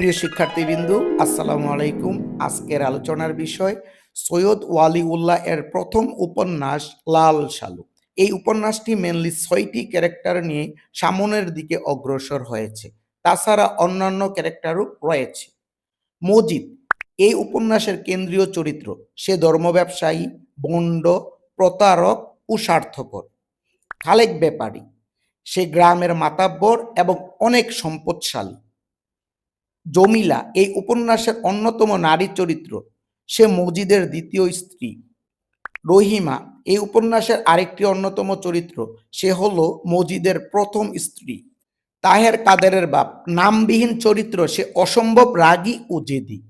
প্রিয় শিক্ষার্থীবৃন্দু, আসসালামু আলাইকুম। আজকের আলোচনার বিষয় সৈয়দ ওয়ালিউল্লাহ এর প্রথম উপন্যাস লাল সালু এই উপন্যাসটি মেনলি ছয়টি ক্যারেক্টার নিয়ে সামনের দিকে অগ্রসর হয়েছে। তাছাড়া অন্যান্য ক্যারেক্টারও রয়েছে। মজিদ, এই উপন্যাসের কেন্দ্রীয় চরিত্র। সে ধর্ম ব্যবসায়ী বন্ড, প্রতারক ও স্বার্থপর। খালেক ব্যাপারী, সে গ্রামের মাতাব্বর এবং অনেক সম্পদশালী। জমিলা, এই উপন্যাসের অন্যতম নারী চরিত্র, সে মজিদের দ্বিতীয় স্ত্রী। রহিমা, এই উপন্যাসের আরেকটি অন্যতম চরিত্র, সে হলো মজিদের প্রথম স্ত্রী। তাহের কাদেরের বাপ, নামবিহীন চরিত্র, সে অসম্ভব রাগী ও জেদি।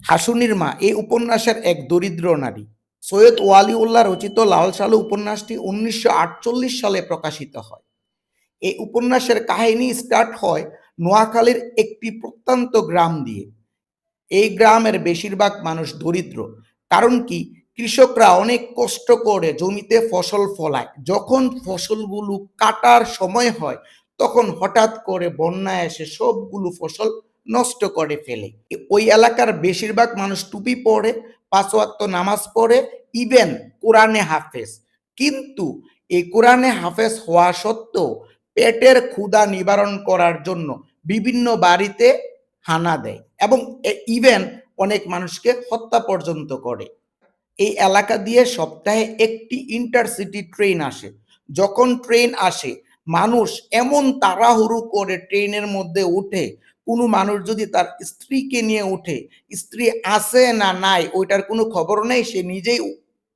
হাসুনির মা, এই উপন্যাসের এক দরিদ্র নারী। সৈয়দ ওয়ালিউল্লাহ রচিত লাল সালু উপন্যাসটি উনিশশো আটচল্লিশ সালে প্রকাশিত হয়। এই উপন্যাসের কাহিনী স্টার্ট হয় নোয়াখালীর একটি প্রত্যন্ত গ্রাম দিয়ে। এই গ্রামের বেশিরভাগ মানুষ দরিদ্র। কারণ কি? কৃষকরা অনেক কষ্ট করে জমিতে ফসল ফলায়। যখন ফসলগুলো কাটার সময় হয়, তখন হঠাৎ করে বন্যা এসে সবগুলো ফসল নষ্ট করে ফেলে। ওই এলাকার বেশিরভাগ মানুষ টুপি পরে, পাঁচ ওয়াক্ত নামাজ পড়ে ইভেন কোরআনে হাফেজ। কিন্তু এই কোরআনে হাফেজ হওয়া সত্ত্বেও পেটের ক্ষুধা নিবারণ করার জন্য বিভিন্ন বাড়িতে হানা দেয় এবং ইভেন অনেক মানুষকে হত্যা পর্যন্ত করে। এই এলাকা দিয়ে সপ্তাহে একটি ইন্টারসিটি ট্রেন আসে। যখন ট্রেন আসে, মানুষ এমন তাড়াহুড়ো করে ট্রেনের মধ্যে উঠে, কোনো মানুষ যদি তার স্ত্রীকে নিয়ে উঠে, স্ত্রী আছে না নাই, ওইটার কোনো খবর নেই, সে নিজেই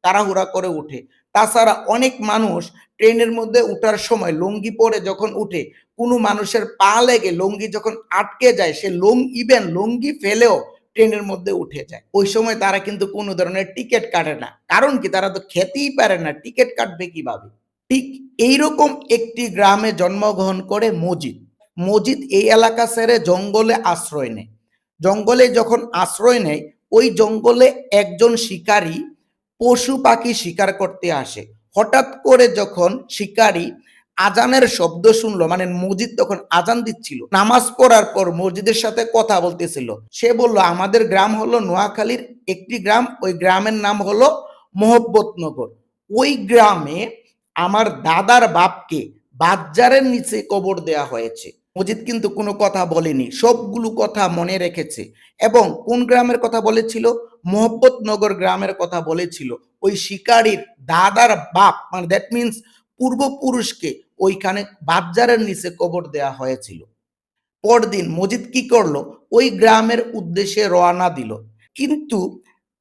তাড়াহুড়া করে উঠে। তাছাড়া অনেক মানুষ ট্রেনের মধ্যে উঠার সময় লুঙ্গি পরে যখন উঠে, কোনো মানুষের পা লেগে লুঙ্গি যখন আটকে যায়, সে লুং ইভেন লুঙ্গি ফেলেও ট্রেনের মধ্যে উঠে যায়। ওই সময় তারা কিন্তু কোনো ধরনের টিকিট কাটে না। কারণ কি? তারা তো খেতেই পারে না। টিকিট কাটবে কীভাবে? ঠিক এইরকম একটি গ্রামে জন্মগ্রহণ করে মজিদ। মজিদ এই এলাকা ছেড়ে জঙ্গলে আশ্রয় নেয়। জঙ্গলে যখন আশ্রয় নেয়, ওই জঙ্গলে একজন শিকারী পশু পাখি শিকার করতে আসে। হঠাৎ করে যখন শিকারী আজানের শব্দ শুনলো মানে মসজিদ তখন আজান দিচ্ছিল। নামাজ পড়ার পর মসজিদের সাথে কথা বলতেছিল। সে বলল, আমাদের গ্রাম হলো নোয়াখালীর একটি গ্রাম, ওই গ্রামের নাম হলো মোহব্বতনগর। ওই গ্রামে আমার দাদার বাপকে বাজারের নিচে কবর দেয়া হয়েছে। মজিদ কিন্তু কোনো কথা বলেনি, সবগুলো কথা মনে রেখেছে এবং কোন গ্রামের কথা বলেছিল? মোহব্বতনগর গ্রামের কথা বলেছিল। ওই শিকারীর দাদার বাপ মানে দ্যাট মিনস পূর্বপুরুষকে ওইখানে বাজারের নিচে কবর দেয়া হয়েছিল। পরদিন মজিদ কি করল? ওই গ্রামের উদ্দেশ্যে রওনা দিল। কিন্তু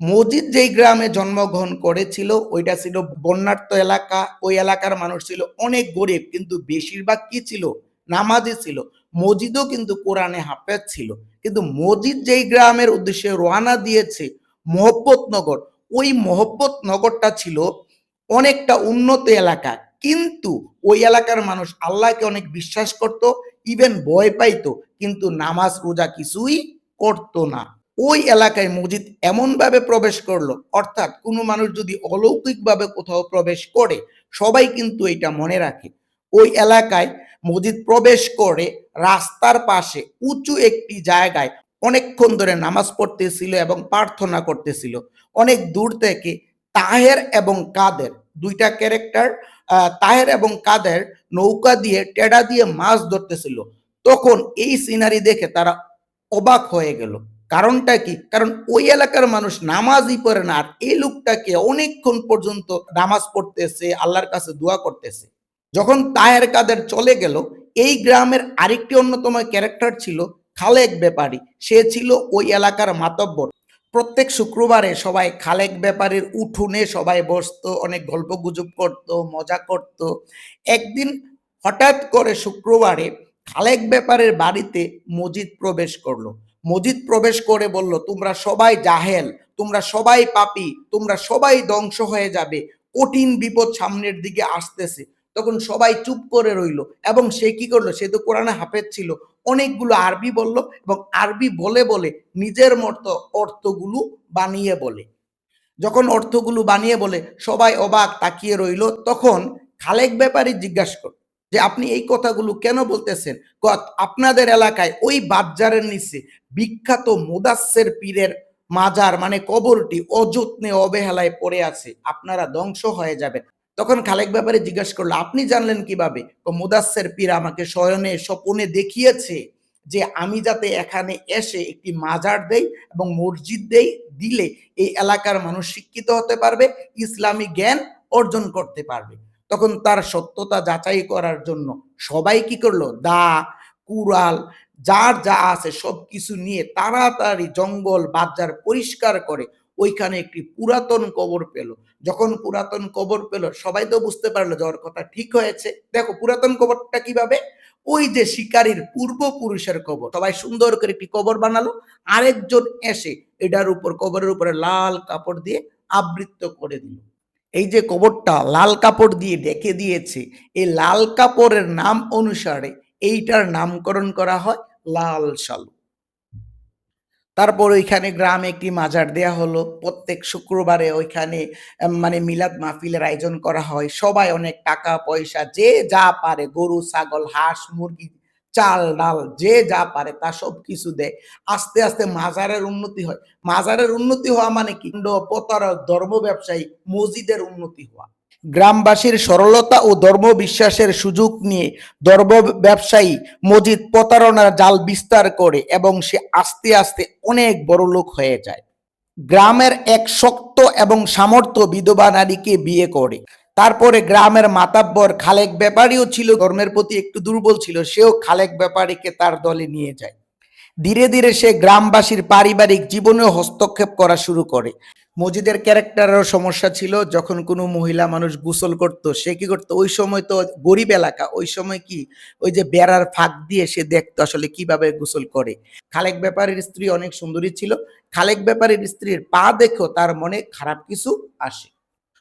মজিদ যেই গ্রামে জন্মগ্রহণ করেছিল, ওইটা ছিল বন্যার্থ এলাকা। ওই এলাকার মানুষ ছিল অনেক গরিব, কিন্তু বেশিরভাগ কি ছিল? নামাজি ছিল। মজিদও কিন্তু কোরআনে হাফেজ ছিল। কিন্তু মজিদ যেই গ্রামের উদ্দেশ্যে রওনা দিয়েছে, মোহব্বতনগর ওই মহব্বত নগরটা ছিল অনেকটা উন্নত এলাকা। কিন্তু ওই এলাকার মানুষ আল্লাহকে অনেক বিশ্বাস করত ইভেন ভয় পাইতো, কিন্তু নামাজ রোজা কিছুই করতো না। ওই এলাকায় মসজিদ এমনভাবে প্রবেশ করল, অর্থাৎ কোনো মানুষ যদি অলৌকিকভাবে কোথাও প্রবেশ করে, সবাই কিন্তু এটা মনে রাখে। ওই এলাকায় মসজিদ প্রবেশ করে রাস্তার পাশে উঁচু একটি জায়গায় অনেকক্ষণ ধরে নামাজ পড়তেছিল এবং প্রার্থনা করতেছিল। অনেক দূর থেকে তাহের এবং কাদের, দুইটা ক্যারেক্টার তাহের এবং কাদের নৌকা দিয়ে টেডা দিয়ে মাছ ধরতেছিল। তখন এই সিনারি দেখে তারা অবাক হয়ে গেল। কারণটা কি? কারণ ওই এলাকার মানুষ নামাজই পড়ে না আর এই লোকটাকে অনেকক্ষণ পর্যন্ত নামাজ পড়তেছে, আল্লাহর কাছে দোয়া করতেছে। যখন তাহের কাদের চলে গেল, এই গ্রামের আরেকটি অন্যতম ক্যারেক্টার ছিল খালেক ব্যাপারী। সে ছিল ওই এলাকার মাতব্বর। প্রত্যেক শুক্রবারে সবাই খালেক ব্যাপারের উঠোনে সবাই বসতো, অনেক গল্প গুজব করত, মজা করত। একদিন হঠাৎ করে শুক্রবারে খালেক ব্যাপারের বাড়িতে মজিদ প্রবেশ করল। মজিদ প্রবেশ করে বলল, তোমরা সবাই জাহেল, তোমরা সবাই পাপি, তোমরা সবাই ধ্বংস হয়ে যাবে। কঠিন বিপদ সামনের দিকে আসতেছে। তখন সবাই চুপ করে রইল। এবং সে কি করল? সে তো কোরআনে হাফেজ ছিল। অনেকগুলো আরবি বলল এবং আরবি বলে বলে নিজের মতো অর্থগুলো বানিয়ে বলে। যখন অর্থগুলো বানিয়ে বলে, সবাই অবাক তাকিয়ে রইল। তখন খালেক ব্যাপারী জিজ্ঞাসা কর যে, আপনি এই কথাগুলো কেন বলতেছেন? আপনাদের এলাকায় ওই বাজারের নিচে বিখ্যাত মুদাসের পীরের মাজার মানে কবরটি অযত্নে অবহেলায় পড়ে আছে। আপনারা ধ্বংস হয়ে যাবেন। তখন খালেক ব্যাপারে জিজ্ঞেস করল, আপনি জানলেন কীভাবে? মুদাসের পীর আমাকে শয়নে, স্বপনে দেখিয়েছে যে আমি যাতে এখানে এসে একটি মাজার দেই এবং মসজিদ দেই, দিলে এই এলাকার মানুষ শিক্ষিত হতে পারবে, ইসলামী জ্ঞান অর্জন করতে পারবে। তখন তার সত্যতা যাচাই করার জন্য সবাই কি করল? দা, কুড়াল, যার যা আছে সব কিছু নিয়ে তাড়াতাড়ি জঙ্গল, বাজার পরিষ্কার করে ওইখানে একটি পুরাতন কবর পেল। যখন পুরাতন কবর পেল, সবাই তো বুঝতে পারল যে ওর কথা ঠিক হয়েছে। দেখো, পুরাতন কবরটা কীভাবে? ওই যে শিকারীর পূর্বপুরুষের কবর। সবাই সুন্দর করে একটি কবর বানালো। আরেকজন এসে এটার উপর, কবরের উপরে লাল কাপড় দিয়ে আবৃত করে দিল। এই যে কবরটা লাল কাপড় দিয়ে ডেকে দিয়েছে, এই লাল কাপড়ের নাম অনুসারে এইটার নামকরণ করা হয় লাল শালু। তারপর ওইখানে গ্রামে একটি মাজার দেয়া হলো। প্রত্যেক শুক্রবারে ওইখানে মানে মিলাদ মাহফিলের আয়োজন করা হয়। সবাই অনেক টাকা, পয়সা, যে যা পারে, গরু, ছাগল, হাঁস, মুরগি, চাল, ডাল, যে যা পারে তা সব কিছু দেয়। আস্তে আস্তে মাজারের উন্নতি হয়। মাজারের উন্নতি হওয়া মানে কি? প্রতারক, ধর্ম ব্যবসায়ী, মসজিদের উন্নতি হওয়া। গ্রামবাসীর সরলতা ও ধর্ম বিশ্বাসের সুযোগ নিয়ে ধর্ম ব্যবসায়ী মসজিদ প্রতারণার জাল বিস্তার করে এবং সে আস্তে আস্তে অনেক বড় লোক হয়ে যায়। গ্রামের এক শক্ত এবং সামর্থ্য বিধবা নারীকে বিয়ে করে। তারপরে গ্রামের মাতাব্বর খালেক ব্যাপারীও ছিল, ধর্মের প্রতি একটু দুর্বল ছিল, সেও খালেক ব্যাপারীকে তার দলে নিয়ে যায়। ধীরে ধীরে সে গ্রামবাসীর পারিবারিক জীবনেও হস্তক্ষেপ করা শুরু করে। মসজিদের ক্যারেক্টারেরও সমস্যা ছিল, যখন কোনো মহিলা মানুষ গোসল করত, সে কি করতো? ওই সময় তো গরিব এলাকা, ওই সময় কি? ওই যে বেড়ার ফাঁক দিয়ে সে দেখতো আসলে কীভাবে গোসল করে। খালেক ব্যাপারীর স্ত্রী অনেক সুন্দরী ছিল। খালেক ব্যাপারীর স্ত্রীর পা দেখো তার মনে খারাপ কিছু আসে।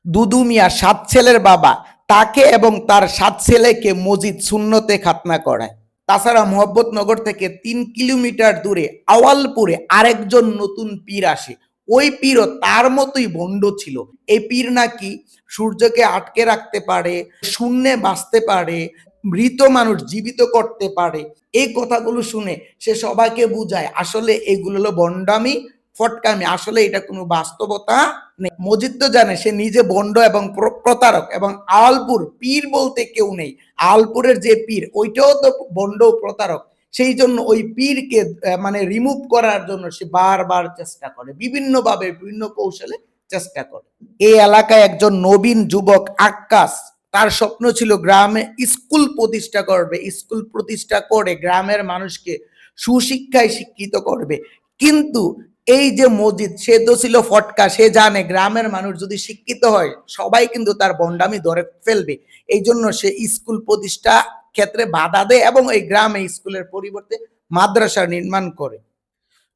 দুদু মিয়া সাত ছেলের বাবা, তাকে এবং তার সাত ছেলেকে মসজিদ শূন্যতে খাতনা করায়। তাছাড়া মোহাম্মদনগর থেকে তিন কিলোমিটার দূরে আওয়ালপুরে আরেকজন নতুন পীর আসে ওই পীরও তার মতোই ভণ্ড ছিল। এই পীর নাকি সূর্যকে আটকে রাখতে পারে, শূন্যে বাঁচতে পারে, মৃত মানুষ জীবিত করতে পারে, এই কথাগুলো শুনে সে সবাইকে বুঝায়, আসলে এগুলো হলো বন্ডামি ফটকামি, আসলে এটা কোনো বাস্তবতা নেই। মজিদ তো জানে, সে নিজে বন্ড এবং প্র- প্রতারক এবং আলপুর, পীর বলতে কেউ নেই। আলপুরের যে পীর, ওইটাও তো বন্ড প্রতারক। সেই জন্য ওই পীরকে মানে রিমুভ করার জন্য সে বারবার চেষ্টা করে, বিভিন্নভাবে, বিভিন্ন কৌশলে চেষ্টা করে। এই এলাকায় একজন নবীন যুবক আকাশ তার স্বপ্ন ছিল গ্রামে স্কুল প্রতিষ্ঠা করবে, স্কুল প্রতিষ্ঠা করে গ্রামের মানুষকে সুশিক্ষায় শিক্ষিত করবে। কিন্তু এই যে মসজিদ, সে তো ছিল ফটকা, সে জানে গ্রামের মানুষ যদি শিক্ষিত হয়, সবাই কিন্তু তার বন্ডামি ধরে ফেলবে। এই জন্য সে স্কুল প্রতিষ্ঠা ক্ষেত্রে বাধা দেয় এবং এই গ্রামে স্কুলের পরিবর্তে মাদ্রাসা নির্মাণ করে।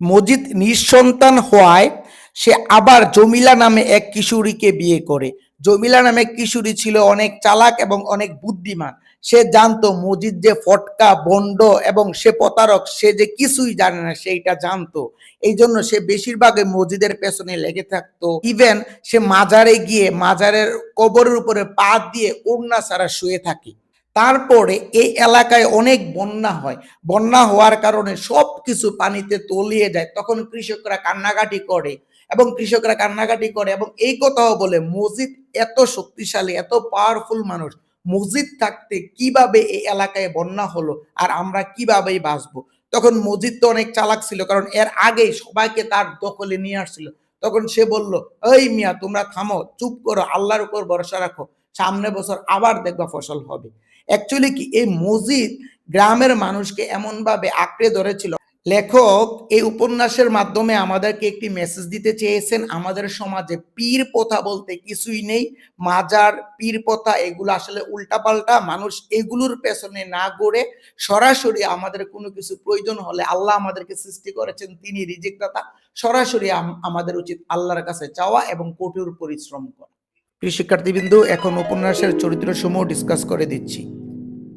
মজিদ নিঃসন্তান হওয়ায় সে আবার জমিলা নামে এক কিশোরীকে বিয়ে করে। জমিলা নামে কিশোরী ছিল অনেক চালাক এবং অনেক বুদ্ধিমান। সে জানতো মজিদ যে ফটকা, বন্ড এবং সে প্রতারক, সে যে কিছুই জানে না, সেইটা জানতো। এই জন্য সে বেশিরভাগ মজিদের পেছনে লেগে থাকতো। ইভেন সে মাজারে গিয়ে মাজারের কবরের উপরে পা দিয়ে ওড়না ছাড়া শুয়ে থাকে। তারপরে এই এলাকায় অনেক বন্যা হয়। বন্যা হওয়ার কারণে সব কিছু পানিতে তলিয়ে যায়। তখন কৃষকরা কান্নাকাটি করে এবং কৃষকরা কান্নাকাটি করে এবং এই কথাও বলে, মসজিদ এত শক্তিশালী, এত পাওয়ারফুল মানুষ। মসজিদ থাকতে কীভাবে এই এলাকায় বন্যা হলো আর আমরা কিভাবেই বাঁচবো? তখন মসজিদ তো অনেক চালাক ছিল, কারণ এর আগেই সবাইকে তার দখলে নিয়ে আসছিল। তখন সে বলল, এই মিয়া, তোমরা থামো, চুপ করো, আল্লাহর উপর ভরসা রাখো। সামনে বছর আবার দেখবা ফসল হবে। অ্যাকচুয়ালি কি, এই মসজিদ গ্রামের মানুষকে এমনভাবে আঁকড়ে ধরেছিল। লেখক এই উপন্যাসের মাধ্যমে আমাদেরকে একটি মেসেজ দিতে চেয়েছেন, আমাদের সমাজে পীর প্রথা বলতে কিছুই নেই, মাজার, পীর প্রথা, এগুলো আসলে উল্টাপাল্টা, মানুষ এগুলোর পেছনে না গড়ে সরাসরি আমাদের কোনো কিছু প্রয়োজন হলে আল্লাহ আমাদেরকে সৃষ্টি করেছেন, তিনি রিজিকদাতা সরাসরি আমাদের উচিত আল্লাহর কাছে চাওয়া এবং কঠোর পরিশ্রম করা। প্রিয় এখন উপন্যাসের চরিত্র সমূহ ডিসকাস করে দিচ্ছি।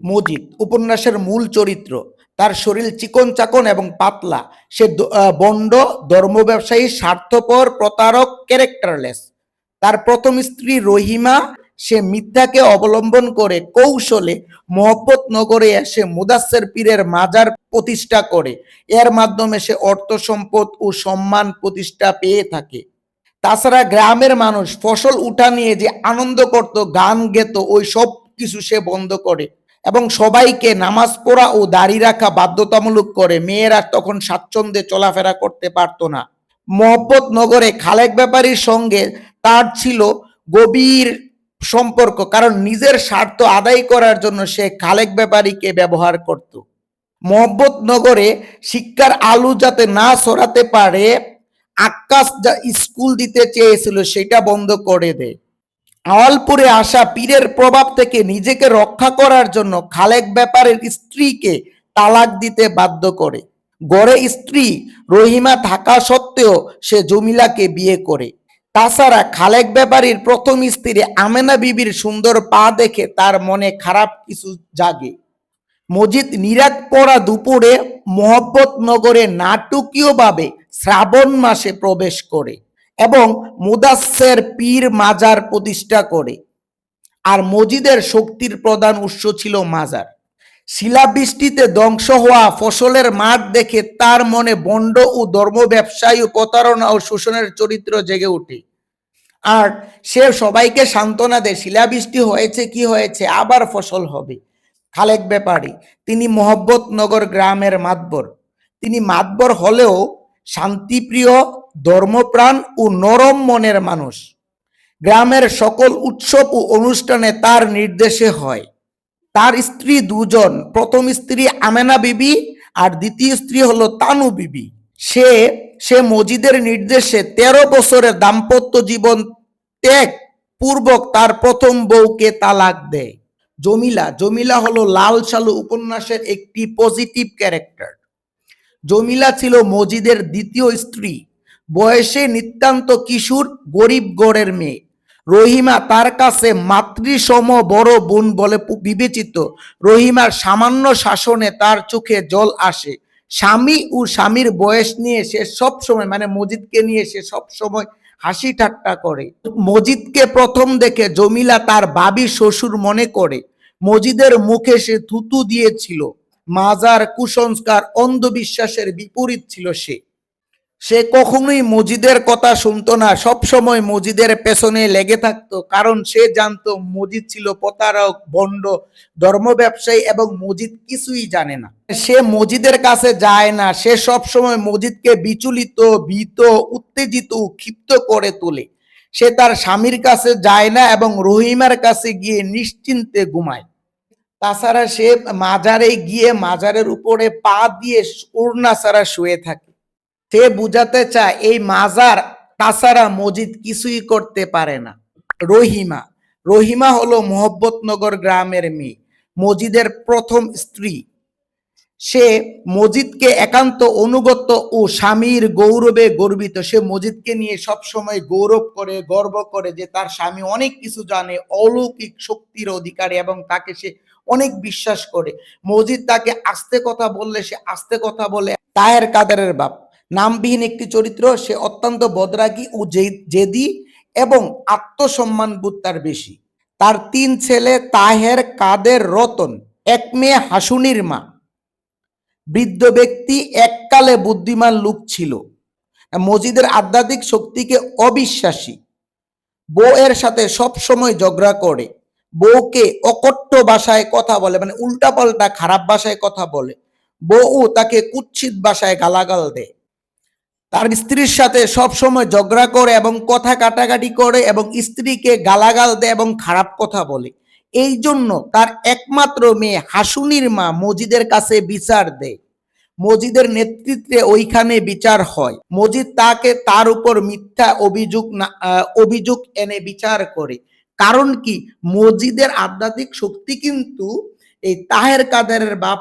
মজিদ, উপন্যাসের মূল চরিত্র। তার শরীর চিকন চাকন এবং পাতলা। সে বন্ড, ধর্ম ব্যবসায়ী, স্বার্থপর, প্রতারক ক্যারেক্টারলেস তার প্রথম স্ত্রী রহিমা, সে মিথ্যাকে অবলম্বন করে কৌশলে মোহব্বত নগরে এসে মুদাসের পীরের মাজার প্রতিষ্ঠা করে। এর মাধ্যমে সে অর্থ সম্পদ ও সম্মান প্রতিষ্ঠা পেয়ে থাকে। তাছাড়া গ্রামের মানুষ ফসল উঠা নিয়ে যে আনন্দ করত, গান গেত, ওই সব কিছু সে বন্ধ করে। এবং সবাইকে নামাজ পড়া ও দাড়ি রাখা বাধ্যতামূলক করে। মেয়েরা তখন স্বাচ্ছন্দ্যে চলাফেরা করতে পারতো না। মোহব্বত নগরে খালেক ব্যাপারীর সঙ্গে তার ছিল গভীর সম্পর্ক, কারণ নিজের স্বার্থ আদায় করার জন্য সে খালেক ব্যাপারীকে ব্যবহার করত। মোহব্বত নগরে শিক্ষার আলু যাতে না ছড়াতে পারে আকাশ যা স্কুল দিতে চেয়েছিল সেটা বন্ধ করে দেয় আওয়ালপুরে আসা পীরের প্রভাব থেকে নিজেকে রক্ষা করার জন্য খালেক ব্যাপারের স্ত্রীকে তালাক দিতে বাধ্য করে। গড়ে স্ত্রী রহিমা থাকা সত্ত্বেও সে জমিলাকে বিয়ে করে। তাছাড়া খালেক ব্যাপারীর প্রথম স্ত্রী আমেনা বিবির সুন্দর পা দেখে তার মনে খারাপ কিছু জাগে। মজিদ নিরাত পড়া দুপুরে মোহব্বত নগরে নাটকীয়ভাবে শ্রাবণ মাসে প্রবেশ করে এবং মুদাসের পীর মাজার প্রতিষ্ঠা করে। আর মজিদের শক্তির প্রধান উৎস ছিল মাজার। শিলাবৃষ্টিতে ধ্বংস হওয়া ফসলের মাঠ দেখে তার মনে বন্ড ও ধর্ম ব্যবসায়ী প্রতারণা ও শোষণের চরিত্র জেগে ওঠে। আর সে সবাইকে সান্ত্বনা দেয়, শিলাবৃষ্টি হয়েছে, কি হয়েছে, আবার ফসল হবে। খালেক ব্যাপারী। তিনি মোহব্বত নগর গ্রামের মাতবর। তিনি মাতবর হলেও শান্তিপ্রিয়, ধর্মপ্রাণ ও নরম মনের মানুষ। গ্রামের সকল উৎসব ও অনুষ্ঠানে তার নির্দেশে হয়। তার স্ত্রী দুজন, প্রথম স্ত্রী আমেনা বিবি আর দ্বিতীয় স্ত্রী হলো তানু বিবি। সে সে মজিদের নির্দেশে তেরো বছরের দাম্পত্য জীবন ত্যাগ পূর্বক তার প্রথম বউকে তালাক দেয়। জমিলা। জমিলা হলো লাল সালু উপন্যাসের একটি পজিটিভ ক্যারেক্টার জমিলা ছিল মজিদের দ্বিতীয় স্ত্রী। বয়সে নিতান্ত কিশোর, গরিব গড়ের মেয়ে। রহিমা তার কাছে মাতৃসম বড় বোন বলে বিবেচিত। রহিমার সামান্য শাসনে তার চোখে জল আসে। স্বামী ও স্বামীর বয়স নিয়ে সে সব সময় মানে মজিদকে নিয়ে সে সব সময় হাসি ঠাট্টা করে। মজিদকে প্রথম দেখে জমিলা তার বাবি শ্বশুর মনে করে। মজিদের মুখে সে থুতু দিয়েছিল। মাজার কুসংস্কার, অন্ধবিশ্বাসের বিপরীত ছিল সে। সে কখনোই মজিদের কথা শুনতো না। সব সময় মজিদের পেছনে লেগে থাকতো, কারণ সে জানতো মজিদ ছিল প্রতারক ভণ্ড ধর্ম ব্যবসায়ী এবং মজিদ কিছুই জানে না। সে মজিদের কাছে যায় না। সে সব সময় মজিদকে বিচলিত, ভীত, উত্তেজিত, ক্ষিপ্ত করে তোলে। সে তার স্বামীর কাছে যায় না এবং রহিমার কাছে গিয়ে নিশ্চিন্তে ঘুমায়। তাছাড়া সে মাজারে গিয়ে মাজারের উপরে পা দিয়ে ওড়না ছাড়া শুয়ে থাকে। সে বুঝাতে চায়, এই মাজার তাছাড়া মজিদ কিছুই করতে পারে না। রহিমা রহিমা হলো মোহব্বতনগর গ্রামের মেয়ে মজিদের প্রথম স্ত্রী। সে মজিদকে একান্ত অনুগত ও স্বামীর গৌরবে গর্বিত। সে মজিদকে নিয়ে সব সময় গৌরব করে, গর্ব করে যে তার স্বামী অনেক কিছু জানে, অলৌকিক শক্তির অধিকারী এবং তাকে সে অনেক বিশ্বাস করে। মজিদ তাকে আস্তে কথা বললে, সে আস্তে কথা বলে তাহের কাদারের বাপ। নামবিহীন একটি চরিত্র, সে অত্যন্ত বদরাগী ও জেদি এবং আত্মসম্মানবোধ তার বেশি। তার তিন ছেলে তাহের কাদের রতন, এক মেয়ে হাসুনির মা। বৃদ্ধ ব্যক্তি এককালে বুদ্ধিমান লোক ছিল। মজিদের আধ্যাত্মিক শক্তিকে অবিশ্বাসী। বউয়ের সাথে সব সময় ঝগড়া করে। বউকে অকট্ট ভাষায় কথা বলে মানে উল্টাপাল্টা খারাপ ভাষায় কথা বলে। বউ তাকে কুৎসিত ভাষায় গালাগাল দেয়। তার স্ত্রীর সাথে সব সময় ঝগড়া করে এবং কথা কাটাকাটি করে এবং স্ত্রীকে গালাগাল দেয় এবং খারাপ কথা বলে। এই জন্য তার একমাত্র মেয়ে হাসুনির মা মজিদের কাছে বিচার দেয়। মজিদের নেতৃত্বে ওইখানে বিচার হয়। মজিদ তাকে তার উপর মিথ্যা অভিযোগ অভিযোগ এনে বিচার করে। কারণ কি? মসজিদের আধ্যাত্মিক শক্তি কিন্তু এই তাহের কাদেরের বাপ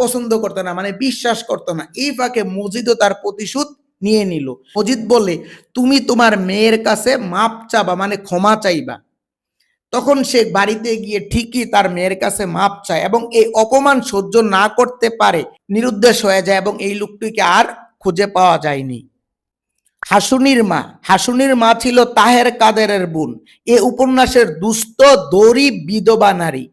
পছন্দ করতো না মানে বিশ্বাস করতো না। এই ফাঁকে মসজিদও তার প্রতিশোধ নিয়ে নিল। মজিদ বলে, তুমি তোমার মেয়ের কাছে মাপ চাবা মানে ক্ষমা চাইবা। তখন সে বাড়িতে গিয়ে ঠিকই তার মেয়ের কাছে মাপ চায় এবং এই অপমান সহ্য না করতে পারে, নিরুদ্দেশ হয়ে যায় এবং এই লোকটিকে আর খুঁজে পাওয়া যায়নি। হাসুনির মা। হাসুনির মা ছিল তাহের কাদেরের বোন। এ উপন্যাসের দুস্থ দরিব বিধবা নারী।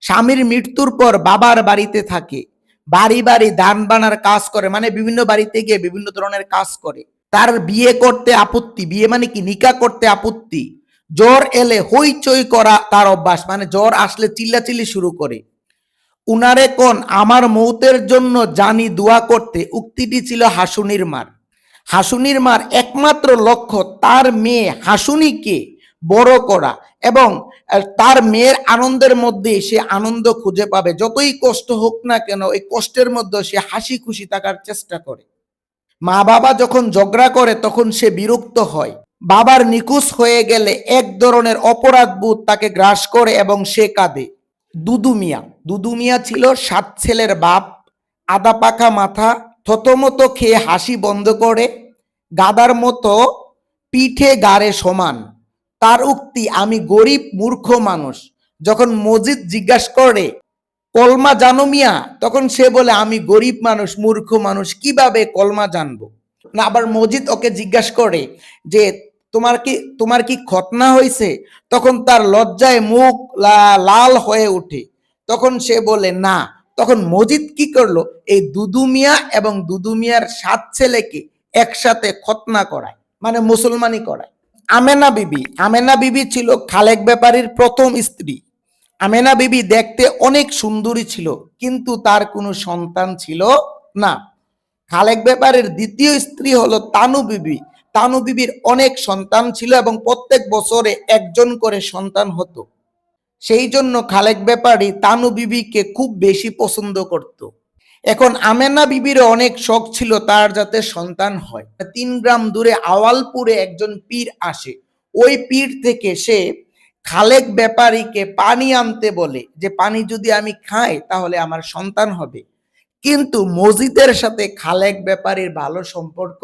স্বামীর মৃত্যুর পর বাবার বাড়িতে থাকে। বাড়ি বাড়ি দান বানার কাজ করে মানে বিভিন্ন বাড়িতে গিয়ে বিভিন্ন ধরনের কাজ করে। তার বিয়ে করতে আপত্তি। বিয়ে মানে কি? নিকা করতে আপত্তি। জ্বর এলে হইচই করা তার অভ্যাস মানে জ্বর আসলে চিল্লাচিল্লি শুরু করে। উনারে কোন, আমার মৌতের জন্য জানি দোয়া করতে। উক্তিটি ছিল হাসুনির মার। হাসুনির মার একমাত্র লক্ষ্য তার মেয়ে হাসুনিকে বড় করা এবং তার মেয়ের আনন্দের মধ্যে সে আনন্দ খুঁজে পাবে। যতই কষ্ট হোক না কেন, এই কষ্টের মধ্যে সে হাসি খুশি থাকার চেষ্টা করে। মা বাবা যখন ঝগড়া করে, তখন সে বিরক্ত হয়। বাবার নিখোঁজ হয়ে গেলে এক ধরনের অপরাধ বোধ তাকে গ্রাস করে এবং সে কাঁদে। দুদু মিয়া। দুদু মিয়া ছিল সাত ছেলের বাপ আদা পাখা মাথা থতমতো খেয়ে হাসি বন্ধ করে, গাদার মতো পিঠে গাড়ে সমান। তার উক্তি, আমি গরিব মূর্খ মানুষ। যখন মজিদ জিজ্ঞাসা করে, কলমা জানো মিয়া? তখন সে বলে, আমি গরিব মানুষ, মূর্খ মানুষ, কীভাবে কলমা জানব? না, আবার মজিদ ওকে জিজ্ঞাসা করে যে, তোমার কি তোমার কি খতনা হয়েছে তখন তার লজ্জায় মুখ লাল হয়ে ওঠে। তখন সে বলে, না তখন মজিদ কি করল? এই দুদু মিয়া এবং দুদু মিয়ার সাত ছেলেকে একসাথে খতনা করায় মানে মুসলমানি করায়। আমেনা বিবি আমেনা বিবি ছিল খালেক ব্যাপারীর প্রথম স্ত্রী। আমেনা বিবি দেখতে অনেক সুন্দরী ছিল, কিন্তু তার কোনো সন্তান ছিল না। খালেক ব্যাপারের দ্বিতীয় স্ত্রী হলো তানু বিবি। তানু বিবির অনেক সন্তান ছিল এবং প্রত্যেক বছরে একজন করে সন্তান হতো। সেই জন্য খালেক ব্যাপারী তানু বিবিকে খুব বেশি পছন্দ করত। এখন আমেনা বিবির অনেক শখ ছিল তার যাতে সন্তান হয়। তিন গ্রাম দূরে আওয়ালপুরে একজন পীর আসে। ওই পীর থেকে সে খালেক ব্যাপারীকে পানি আনতে বলে যে, পানি যদি আমি খাই তাহলে আমার সন্তান হবে। কিন্তু মসজিদের সাথে খালেক ব্যাপারীর ভালো সম্পর্ক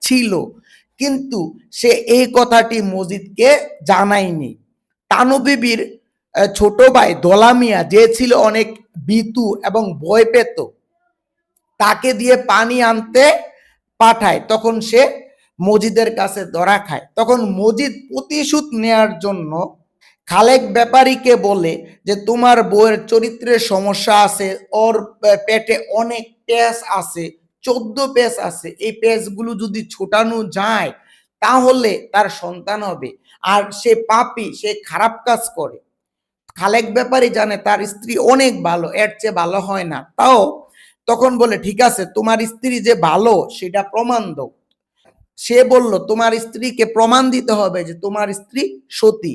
ছিল। কিন্তু সে এই কথাটি মসজিদকে জানায়নি। তানু বিবির ছোট ভাই দলামিয়া যে ছিল অনেক বিতু এবং ভয় পেত, তাকে দিয়ে পানি আনতে পাঠায়। তখন সে মজিদের কাছে ধরা খায়। তখন মজিদ প্রতিশোধ নেয়ার জন্য খালেক ব্যাপারীকে বলে যে, তোমার বউয়ের চরিত্রের সমস্যা আছে, ওর পেটে অনেক পেঁচ আছে, চোদ্দ পেঁচ আছে। এই পেঁচগুলো যদি ছোটানো যায়, তাহলে তার সন্তান হবে। আর সে পাপি, সে খারাপ কাজ করে। খালেক ব্যাপারী জানে তার স্ত্রী অনেক ভালো, এর চেয়ে ভালো হয় না। তাও তখন বলে, ঠিক আছে, তোমার স্ত্রী যে ভালো, সেটা প্রমাণ দাও। সে বলল, তোমার স্ত্রীকে প্রমাণ দিতে হবে যে তোমার স্ত্রী সতী।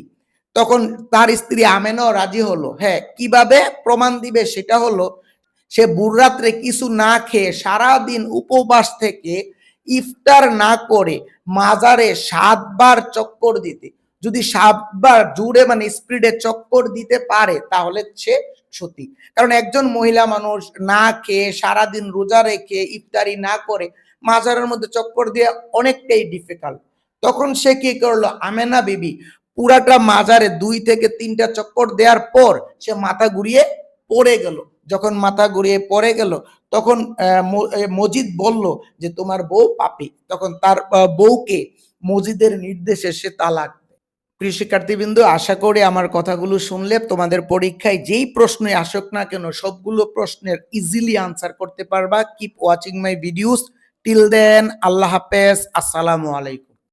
তখন তার স্ত্রী আমেনও রাজি হলো। হ্যাঁ কীভাবে প্রমাণ দিবে সেটা হলো, সে বুড়রাত্রে কিছু না খেয়ে সারা দিন উপবাস থেকে ইফতার না করে মাজারে সাতবার চক্কর দিতে। যদি সাতবার জুড়ে মানে স্পিডে চক্কর দিতে পারে, তাহলে সে সতী। কারণ একজন মহিলা মানুষ না খেয়ে, সারাদিন রোজা রেখে, ইফতারি না করে, মাজারের মধ্যে চক্কর দিয়ে অনেকটাই ডিফিকাল্ট তখন সে কি করল? আমেনা বিবি পুরাটা মাজারে দুই থেকে তিনটা চক্কর দেওয়ার পর সে মাথা ঘুরিয়ে পড়ে গেল। যখন মাথা ঘুরিয়ে পড়ে গেল, তখন মজিদ বলল যে, তোমার বউ পাপি। তখন তার বউকে মজিদের নির্দেশে সে তালাক। প্রিয় শিক্ষার্থীবৃন্দ আশা করি আমার কথাগুলো শুনলে তোমাদের পরীক্ষায় যেই প্রশ্নে আসুক না কেন, সবগুলো প্রশ্নের ইজিলি আনসার করতে পারবা। Keep watching my videos till then আল্লাহ হাফেজ। আসসালামু আলাইকুম।